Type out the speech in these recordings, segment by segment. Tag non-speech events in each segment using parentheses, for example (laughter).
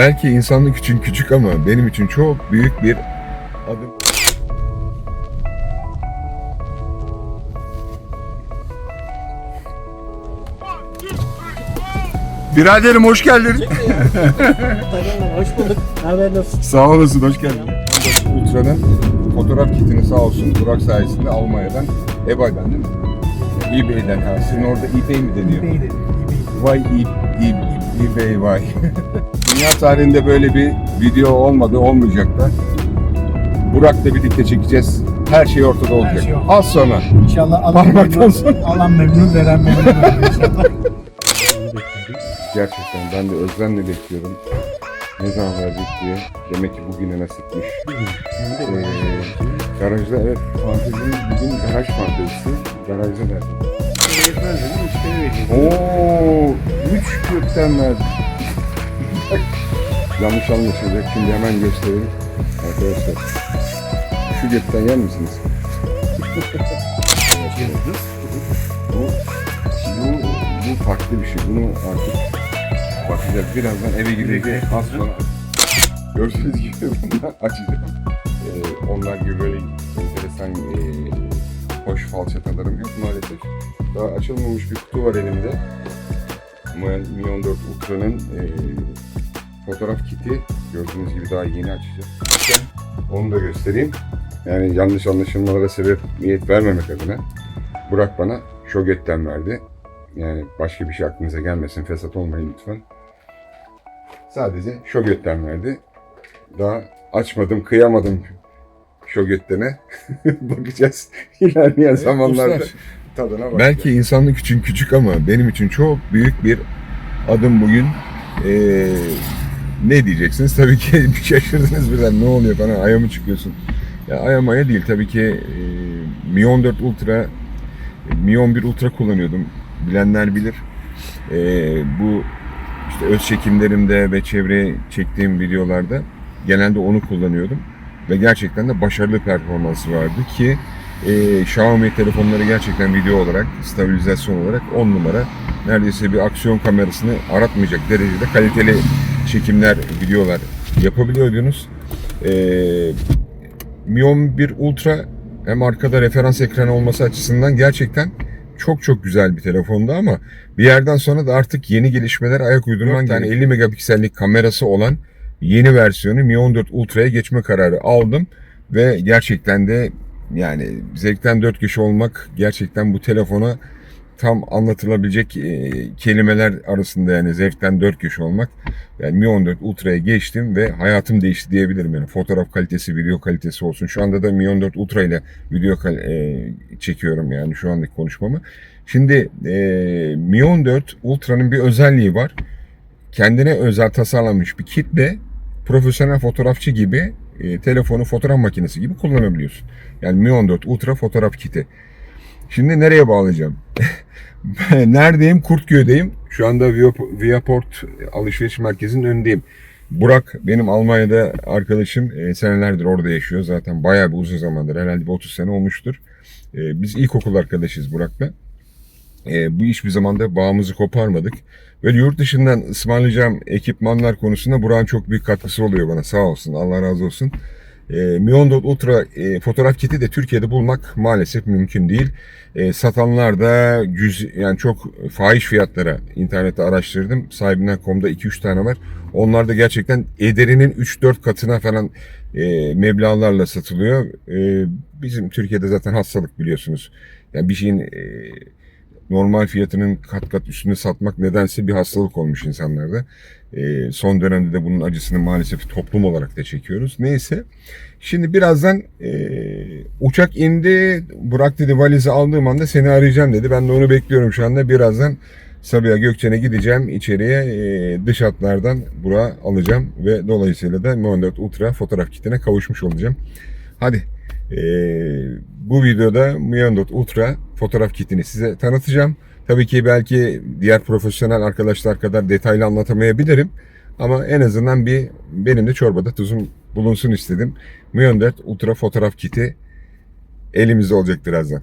Belki insanlık için küçük ama benim için çok büyük bir adım. Biraderim hoş geldin. Hoş bulduk. Ne haber nasılsın? Sağ olasın, hoş geldin. Ultra'nın fotoğraf kitini sağ olsun Burak sayesinde Almanya'dan, eBay'dan değil mi? eBay'den. Ha, sizin orada eBay mi deniyor? İyiydi. Vay e, e, eBay vay. (laughs) Dünya tarihinde böyle bir video olmadı, olmayacak da. Burak'la birlikte çekeceğiz. Her şey ortada olacak. şey ortada. Az sonra. İnşallah alan Parmaktan memnun, sonra. alan memnun, veren memnun olur inşallah. (laughs) Gerçekten ben de özlemle bekliyorum. Ne zaman verecek diye. Demek ki bugüne nasipmiş. Ee, garajda evet fantezinin bugün garaj fantezisi. Garajda verdim. Oo, üç kökten verdim. Yanlış anlaşılacak. Şimdi hemen göstereyim. Arkadaşlar. Şu gökten yer misiniz? bu, bu, bu farklı bir şey. Bunu artık bakacağız. Birazdan eve gideceğiz. Az sonra gördüğünüz gibi (laughs) bundan açacağım. Ee, onlar gibi böyle enteresan e, hoş falçatalarım yok maalesef. Daha açılmamış bir kutu var elimde. Mi- Mi 14 Ultra'nın e, fotoğraf kiti. Gördüğünüz gibi daha yeni açacağız. Onu da göstereyim. Yani yanlış anlaşılmalara sebebiyet vermemek adına Burak bana şogetten verdi. Yani başka bir şey aklınıza gelmesin. Fesat olmayın lütfen. Sadece şogetten verdi. Daha açmadım, kıyamadım şogettene. (laughs) Bakacağız (laughs) ilerleyen zamanlarda dostlar, tadına bakacağız. Belki insanlık için küçük ama benim için çok büyük bir adım bugün. Ee, ne diyeceksiniz? Tabii ki (laughs) şaşırdınız birden ne oluyor bana aya mı çıkıyorsun? Ya aya maya değil tabii ki e, Mi 14 Ultra, Mi 11 Ultra kullanıyordum. Bilenler bilir. E, bu işte öz çekimlerimde ve çevre çektiğim videolarda genelde onu kullanıyordum. Ve gerçekten de başarılı performansı vardı ki e, Xiaomi telefonları gerçekten video olarak, stabilizasyon olarak 10 numara. Neredeyse bir aksiyon kamerasını aratmayacak derecede kaliteli çekimler, videolar yapabiliyordunuz. E, Mi 11 Ultra hem arkada referans ekranı olması açısından gerçekten çok çok güzel bir telefondu ama bir yerden sonra da artık yeni gelişmeler ayak uydurman yani 50 megapiksellik kamerası olan yeni versiyonu Mi 14 Ultra'ya geçme kararı aldım ve gerçekten de yani zevkten dört kişi olmak gerçekten bu telefona tam anlatılabilecek e, kelimeler arasında yani zevkten dört kişi olmak. Yani Mi 14 Ultra'ya geçtim ve hayatım değişti diyebilirim yani fotoğraf kalitesi, video kalitesi olsun. Şu anda da Mi 14 Ultra ile video e, çekiyorum yani şu andaki konuşmamı. Şimdi e, Mi 14 Ultra'nın bir özelliği var. Kendine özel tasarlanmış bir kitle profesyonel fotoğrafçı gibi e, telefonu fotoğraf makinesi gibi kullanabiliyorsun. Yani Mi 14 Ultra fotoğraf kiti. Şimdi nereye bağlayacağım? (laughs) Neredeyim? Kurtköy'deyim. Şu anda Viap- Viaport alışveriş merkezinin önündeyim. Burak benim Almanya'da arkadaşım e, senelerdir orada yaşıyor. Zaten bayağı bir uzun zamandır herhalde bir 30 sene olmuştur. E, biz ilkokul arkadaşız Burak'la. E, bu hiçbir zaman da bağımızı koparmadık. Böyle yurt dışından ısmarlayacağım ekipmanlar konusunda Burak'ın çok büyük katkısı oluyor bana sağ olsun Allah razı olsun. E, Mi 14 Ultra e, fotoğraf kiti de Türkiye'de bulmak maalesef mümkün değil. E, satanlar da cüz, yani çok fahiş fiyatlara internette araştırdım. Sahibinden.com'da 2-3 tane var. Onlar da gerçekten ederinin 3-4 katına falan e, meblağlarla satılıyor. E, bizim Türkiye'de zaten hastalık biliyorsunuz. Yani bir şeyin e, normal fiyatının kat kat üstüne satmak nedense bir hastalık olmuş insanlarda. E, son dönemde de bunun acısını maalesef toplum olarak da çekiyoruz. Neyse. Şimdi birazdan e, uçak indi. Burak dedi valizi aldığım anda seni arayacağım dedi. Ben de onu bekliyorum şu anda. Birazdan Sabiha Gökçen'e gideceğim içeriye e, dış hatlardan Burak'ı alacağım ve dolayısıyla da Mi 14 Ultra fotoğraf kitine kavuşmuş olacağım. Hadi e, bu videoda Mi 14 Ultra fotoğraf kitini size tanıtacağım. Tabii ki belki diğer profesyonel arkadaşlar kadar detaylı anlatamayabilirim. Ama en azından bir benim de çorbada tuzum bulunsun istedim. Mi 14 Ultra fotoğraf kiti elimizde olacak birazdan.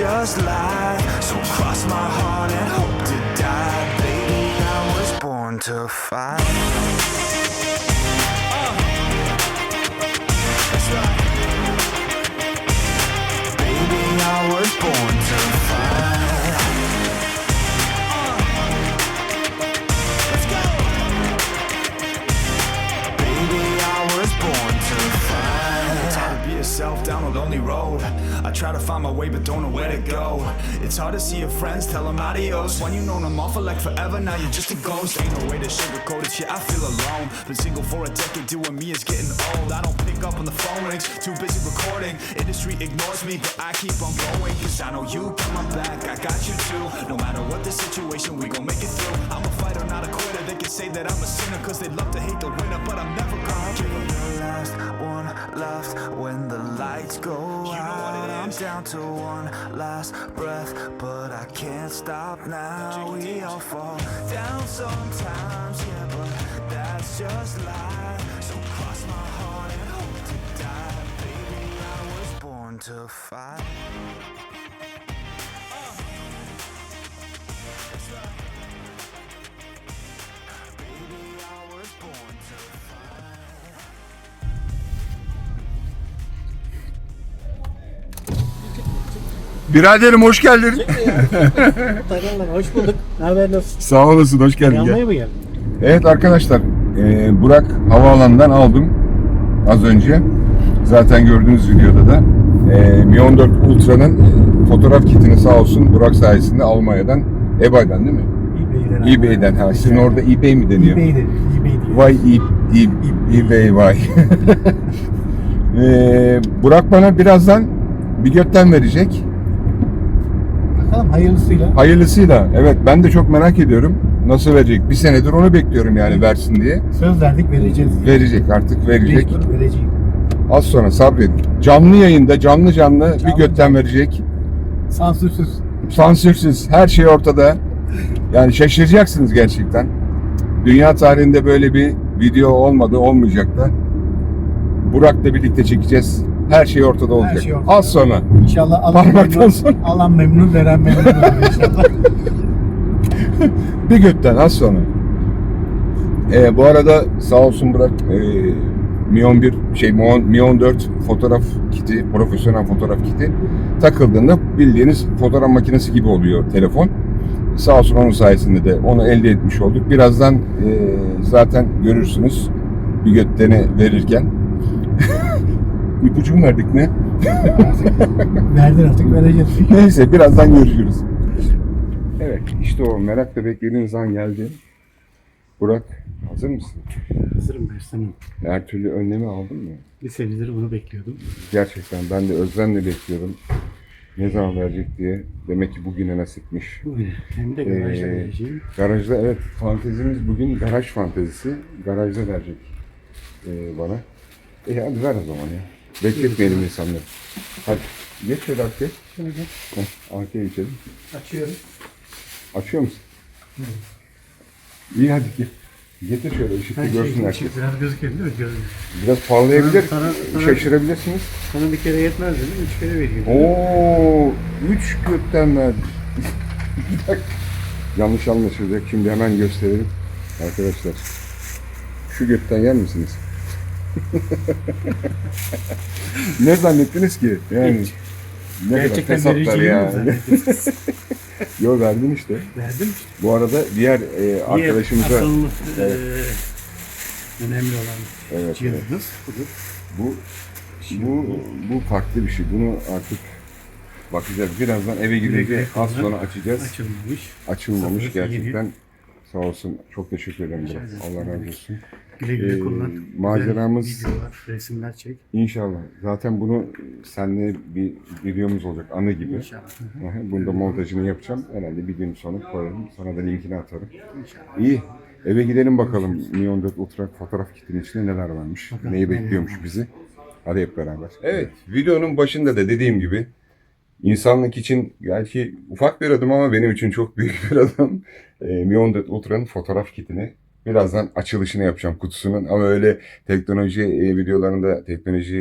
just life. So cross my heart and hope to die, baby. I was born to fight. Try to find my way, but don't know where to go. It's hard to see your friends, tell them adios. When you known them all for like forever, now you're just a ghost. Ain't no way to sugarcoat it, yeah, I feel alone. Been single for a decade, doing me is getting old. I don't pick up on the phone rings, too busy recording. Industry ignores me, but I keep on going. Cause I know you got my back, I got you too. No matter what the situation, we gon' make it through. I'm a fighter, not a quitter. They can say that I'm a sinner, cause they love to hate the winner, but I'm never gonna be the last left when the lights go out. I'm down to one last breath, but I can't stop now. We all fall down sometimes, yeah, but that's just life. So cross my heart and hope to die, baby. I was born to fight. Uh. That's right. Biraderim hoş geldin. (laughs) Taylan'la hoş bulduk. Ne haber nasılsın? Sağ olasın hoş geldin. Yanmaya mı geldin? Evet arkadaşlar, e, Burak havaalanından aldım az önce. Zaten gördüğünüz videoda da. E, Mi 14 Ultra'nın fotoğraf kitini sağ olsun Burak sayesinde Almanya'dan, eBay'den değil mi? eBay'den. eBay'den. Ha, sizin orada eBay mi deniyor? eBay dedi. eBay diyor. Vay e, e, eBay vay. (laughs) e, Burak bana birazdan bir götten verecek. Bakalım hayırlısıyla. Hayırlısıyla. Evet ben de çok merak ediyorum. Nasıl verecek? Bir senedir onu bekliyorum yani versin diye. Söz verdik vereceğiz. Verecek artık verecek. Mecbur vereceğim. Az sonra sabredin. Canlı yayında canlı canlı bir Canlı götten canlı. verecek. Sansürsüz. Sansürsüz her şey ortada. Yani şaşıracaksınız gerçekten. Dünya tarihinde böyle bir video olmadı, olmayacak da. Burak'la birlikte çekeceğiz. Her şey ortada olacak. şey ortada. Az sonra. İnşallah alan Parmaktan memnun, sonra. alan memnun, veren memnun olur inşallah. (laughs) Bir götten az sonra. Ee, bu arada sağ olsun Burak e, Mi 11 şey Mi 10 Mi 14 fotoğraf kiti, profesyonel fotoğraf kiti takıldığında bildiğiniz fotoğraf makinesi gibi oluyor telefon. Sağ olsun onun sayesinde de onu elde etmiş olduk. Birazdan e, zaten görürsünüz bir götteni verirken. İpucu mu verdik ne? (laughs) Verdin artık vereceğiz. Neyse birazdan görüşürüz. Evet işte o merakla beklediğiniz an geldi. Burak hazır mısın? Hazırım Bersan'ım. Her türlü önlemi aldın mı? Bir senedir bunu bekliyordum. Gerçekten ben de özlemle bekliyorum. Ne zaman verecek diye. Demek ki bugüne nasipmiş. Bugün hem de garajda Ee, vereceğim. Garajda evet fantezimiz bugün garaj fantezisi. Garajda verecek ee, bana. E hadi ver o zaman ya. Bekletmeyelim insanları. Hadi geç şöyle arkaya. Şöyle Heh, arkaya geçelim. açıyorum. Açıyor musun? İyi hadi gel. Getir şöyle ışıkta şey görsün herkes. küçük, biraz gözüküyor değil mi? Gözüküyor. Biraz parlayabilir. Sana- sana- Şaşırabilirsiniz. Sana bir kere yetmez dedim, üç kere vereyim. Oo, üç gökten verdi. Bir dakika. Yanlış anlaşılacak. Şimdi hemen gösterelim. Arkadaşlar. Şu gökten yer misiniz? (laughs) ne zannettiniz ki? Yani Hiç. ne kadar Gerçekten fesatlar vericiliği ya. zannettiniz? (laughs) Yo verdin işte. Verdim. Bu arada diğer e, arkadaşımıza Asıl Evet. eee, önemli olan evet, cihazımız budur. bu bu bu farklı bir şey. Bunu artık bakacağız. Birazdan eve gideceğiz. Az sonra açacağız. Açılmamış. Açılmamış yeni. gerçekten. Sağ olsun. Çok teşekkür ederim. Rica ederim. Allah razı olsun. Güle güle Ee, kullan. maceramız- Güzel Videolar, resimler çek. İnşallah. Zaten bunu seninle bir videomuz olacak. Anı gibi. İnşallah. Hı hı. Aha, Bunda montajını yapacağım. Herhalde bir gün sonra koyarım. Sana da linkini atarım. İnşallah. İyi. Eve gidelim bakalım. Neon 4 Ultra fotoğraf kitinin içinde neler varmış. Bakalım Neyi neler bekliyormuş varmış. bizi. Hadi hep beraber. Evet. Videonun başında da dediğim gibi insanlık için belki ufak bir adım ama benim için çok büyük bir (laughs) adım. E, Neon 4 Ultra'nın fotoğraf kitini Birazdan açılışını yapacağım kutusunun ama öyle teknoloji e, videolarında teknoloji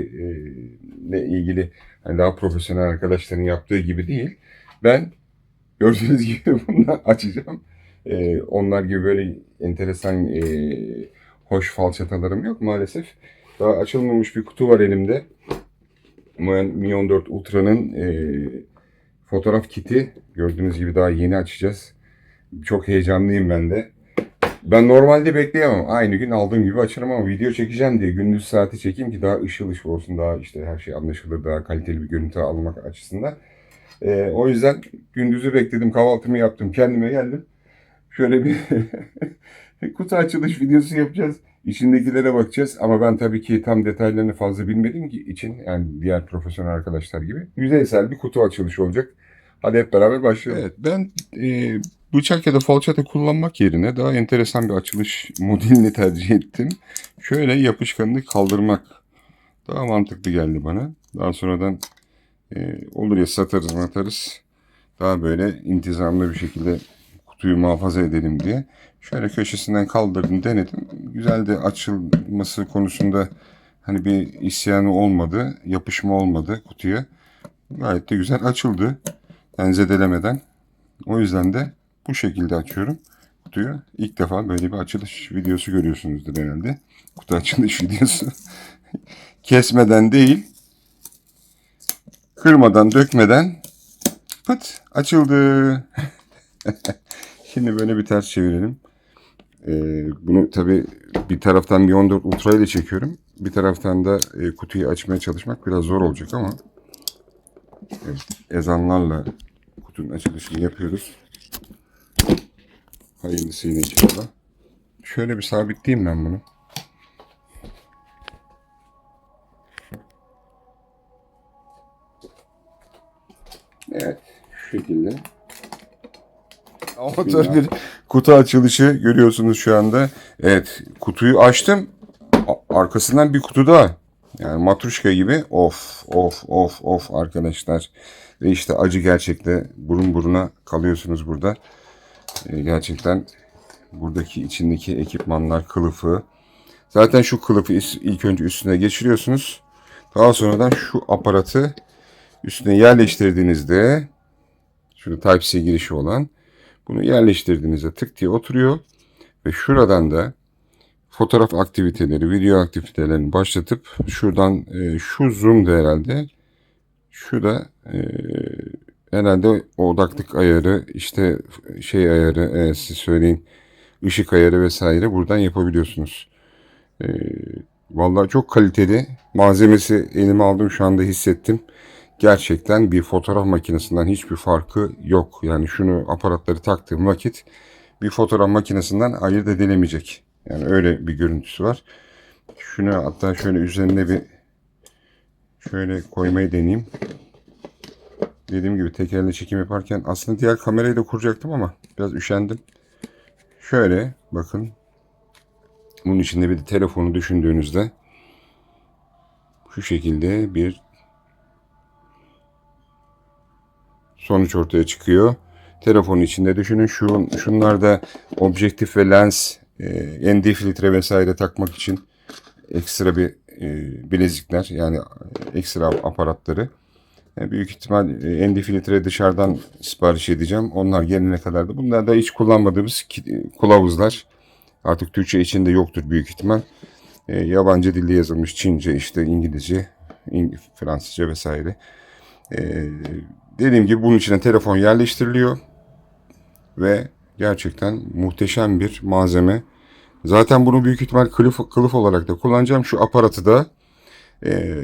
e, ilgili hani daha profesyonel arkadaşların yaptığı gibi değil. Ben gördüğünüz (laughs) gibi bunu açacağım. E, onlar gibi böyle enteresan e, hoş falçatalarım yok maalesef. Daha açılmamış bir kutu var elimde. Mion 4 Ultra'nın fotoğraf kiti. Gördüğünüz gibi daha yeni açacağız. Çok heyecanlıyım ben de. Ben normalde bekleyemem. Aynı gün aldığım gibi açarım ama video çekeceğim diye gündüz saati çekeyim ki daha ışıl ışıl olsun. Daha işte her şey anlaşılır. Daha kaliteli bir görüntü almak açısından. Ee, o yüzden gündüzü bekledim. Kahvaltımı yaptım. Kendime geldim. Şöyle bir (laughs) kutu açılış videosu yapacağız. İçindekilere bakacağız. Ama ben tabii ki tam detaylarını fazla bilmediğim ki için yani diğer profesyonel arkadaşlar gibi yüzeysel bir kutu açılışı olacak. Hadi hep beraber başlayalım. Evet ben e, bıçak ya da falçata kullanmak yerine daha enteresan bir açılış modelini tercih ettim. Şöyle yapışkanını kaldırmak daha mantıklı geldi bana. Daha sonradan e, olur ya satarız matarız. Daha böyle intizamlı bir şekilde kutuyu muhafaza edelim diye. Şöyle köşesinden kaldırdım denedim. Güzel de açılması konusunda hani bir isyanı olmadı. Yapışma olmadı kutuya. Gayet de güzel açıldı. Yani zedelemeden. O yüzden de bu şekilde açıyorum kutuyu. İlk defa böyle bir açılış videosu görüyorsunuzdur herhalde. Kutu açılış (laughs) videosu. Kesmeden değil, kırmadan, dökmeden pıt açıldı. (laughs) Şimdi böyle bir ters çevirelim. Ee, bunu tabi bir taraftan bir 14 Ultra ile çekiyorum. Bir taraftan da e, kutuyu açmaya çalışmak biraz zor olacak ama evet, ezanlarla kutunun açılışını yapıyoruz. Hayırlısıyla inşallah. Şöyle bir sabitleyeyim ben bunu. Evet, şu şekilde. Amatör bir kutu açılışı görüyorsunuz şu anda. Evet, kutuyu açtım. Arkasından bir kutu daha. Yani matruşka gibi. Of, of, of, of arkadaşlar. Ve işte acı gerçekte burun buruna kalıyorsunuz burada. Ee, gerçekten buradaki içindeki ekipmanlar, kılıfı. Zaten şu kılıfı ilk önce üstüne geçiriyorsunuz. Daha sonradan şu aparatı üstüne yerleştirdiğinizde şurada Type-C girişi olan bunu yerleştirdiğinizde tık diye oturuyor ve şuradan da fotoğraf aktiviteleri, video aktivitelerini başlatıp şuradan e, şu zoom da herhalde şu da e, herhalde odaklık ayarı işte şey ayarı e, siz söyleyin ışık ayarı vesaire buradan yapabiliyorsunuz. E, vallahi çok kaliteli malzemesi elime aldım şu anda hissettim. Gerçekten bir fotoğraf makinesinden hiçbir farkı yok. Yani şunu aparatları taktığım vakit bir fotoğraf makinesinden ayırt edilemeyecek. Yani öyle bir görüntüsü var. Şunu hatta şöyle üzerine bir şöyle koymayı deneyeyim. Dediğim gibi tekerle çekim yaparken aslında diğer kamerayı da kuracaktım ama biraz üşendim. Şöyle bakın. Bunun içinde bir de telefonu düşündüğünüzde şu şekilde bir sonuç ortaya çıkıyor. Telefonun içinde düşünün. Şu, şunlar da objektif ve lens, e, ND filtre vesaire takmak için ekstra bir e, bilezikler yani e, ekstra aparatları. E, büyük ihtimal e, ND dışarıdan sipariş edeceğim. Onlar gelene kadar da bunlar da hiç kullanmadığımız ki- kılavuzlar. Artık Türkçe içinde yoktur büyük ihtimal. E, yabancı dilde yazılmış Çince, işte İngilizce, İng- Fransızca vesaire. E, dediğim gibi bunun içine telefon yerleştiriliyor ve gerçekten muhteşem bir malzeme. Zaten bunu büyük ihtimal kılıf, kılıf olarak da kullanacağım. Şu aparatı da e,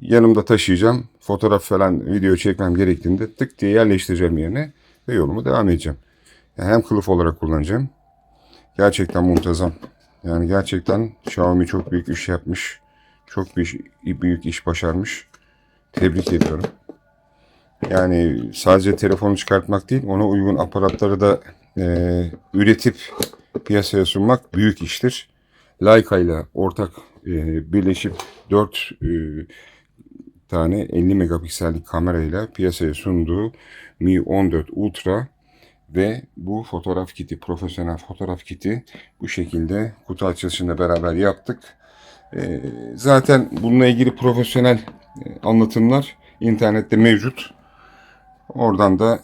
yanımda taşıyacağım. Fotoğraf falan video çekmem gerektiğinde tık diye yerleştireceğim yerine ve yolumu devam edeceğim. Yani hem kılıf olarak kullanacağım. Gerçekten muntazam. Yani gerçekten Xiaomi çok büyük iş yapmış. Çok bir büyük iş başarmış. Tebrik ediyorum. Yani sadece telefonu çıkartmak değil, ona uygun aparatları da e, üretip piyasaya sunmak büyük iştir. Leica ile ortak e, birleşip 4 e, tane 50 megapiksellik kamerayla piyasaya sunduğu Mi 14 Ultra ve bu fotoğraf kiti, profesyonel fotoğraf kiti bu şekilde kutu açılışında beraber yaptık. E, zaten bununla ilgili profesyonel e, anlatımlar internette mevcut. Oradan da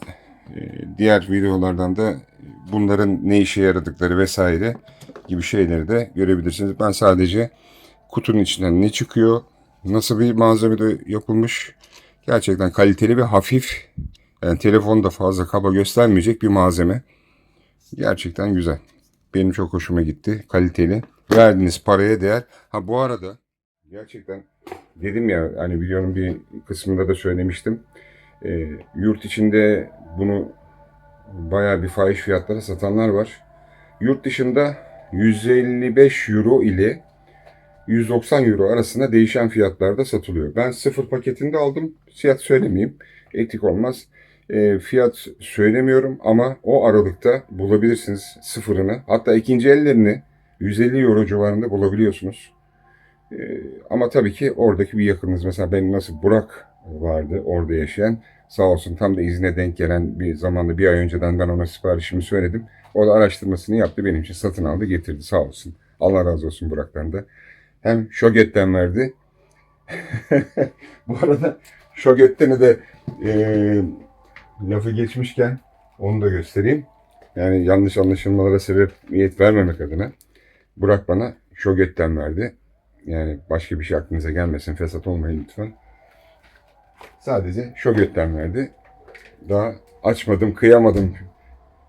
e, diğer videolardan da bunların ne işe yaradıkları vesaire gibi şeyleri de görebilirsiniz. Ben sadece kutunun içinden ne çıkıyor, nasıl bir malzemede yapılmış, gerçekten kaliteli ve hafif, yani telefonda fazla kaba göstermeyecek bir malzeme. Gerçekten güzel. Benim çok hoşuma gitti. Kaliteli. Verdiğiniz paraya değer. Ha bu arada gerçekten dedim ya hani videonun bir kısmında da söylemiştim. E, yurt içinde bunu bayağı bir fahiş fiyatlara satanlar var. Yurt dışında 155 euro ile 190 euro arasında değişen fiyatlarda satılıyor. Ben sıfır paketinde aldım. Fiyat söylemeyeyim. Etik olmaz. E, fiyat söylemiyorum ama o aralıkta bulabilirsiniz sıfırını. Hatta ikinci ellerini 150 euro civarında bulabiliyorsunuz. E, ama tabii ki oradaki bir yakınınız. Mesela benim nasıl Burak vardı orada yaşayan. Sağ olsun tam da izine denk gelen bir zamanda bir ay önceden ben ona siparişimi söyledim. O da araştırmasını yaptı benim için satın aldı getirdi sağ olsun. Allah razı olsun Burak'tan da. Hem Şoget'ten verdi. (laughs) Bu arada Şoget'ten de eee lafı geçmişken onu da göstereyim. Yani yanlış anlaşılmalara sebebiyet vermemek adına Burak bana Şoget'ten verdi. Yani başka bir şey aklınıza gelmesin. Fesat olmayın lütfen. Sadece Şoget'ten verdi. Daha açmadım, kıyamadım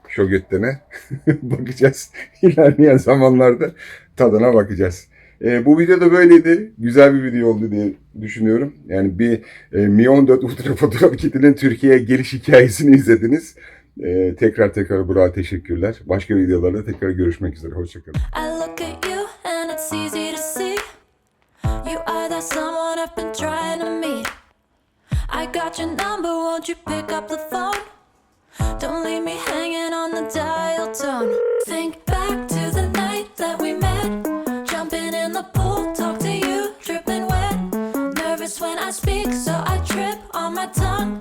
Şoget'tene. (laughs) bakacağız. (laughs) İlerleyen zamanlarda tadına bakacağız. Ee, bu video da böyleydi. Güzel bir video oldu diye düşünüyorum. Yani bir e, Mi 14 Ultra (laughs) fotoğraf kitinin Türkiye'ye geliş hikayesini izlediniz. Ee, tekrar tekrar Burak'a teşekkürler. Başka videolarda tekrar görüşmek üzere. Hoşçakalın. I got your number, won't you pick up the phone? Don't leave me hanging on the dial tone. Think my tongue.